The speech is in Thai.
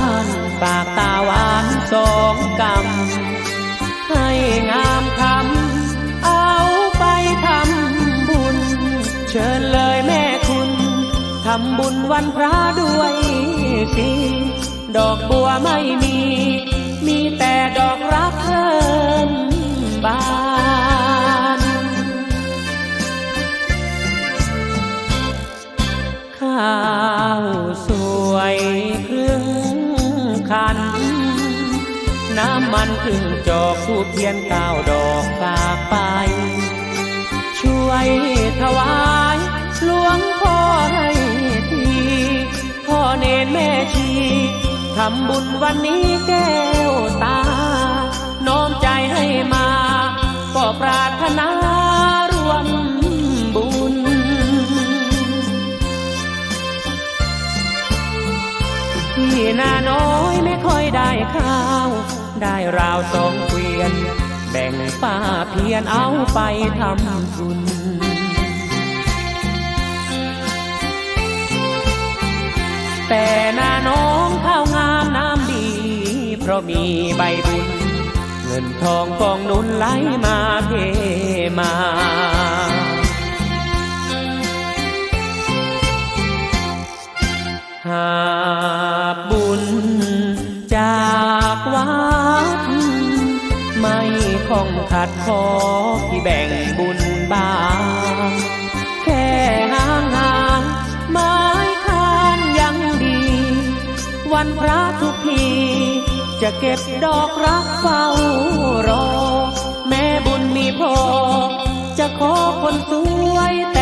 านปากตาหวานสองกำให้งามคำเอาไปทำบุญ เชิญเลยแม่คุณทำบุญวันพระด้วยสิดอกบัวไม่มี น้ำมันครึ่งจอกทูบเทียนเก้าดอกฝากไป ช่วยถวายหลวงพ่อให้ทีพ่อเนนแม่ชีทำบุญวันนี้แก้วตา น้อมใจให้มา ก็ปรารถนารวมบุญ ที่นาน้อยไม่ค่อยได้ข้า ได้ราวสองเกวียน แบ่งป้าเพียนเอาไปทำบุญแต่นาน้องข้าวงามน้ำดี เพราะมีใบบุญ เงินทองกองนุนไหลมาเทมา ไม่คงขัดขอที่แบ่งบุญบางแค่ห่างห่างไม้คานยังดี วันพระทุกทีจะเก็บดอกรักเฝ้ารอ แม่บุญมีพอ จะขอคนสวยแต่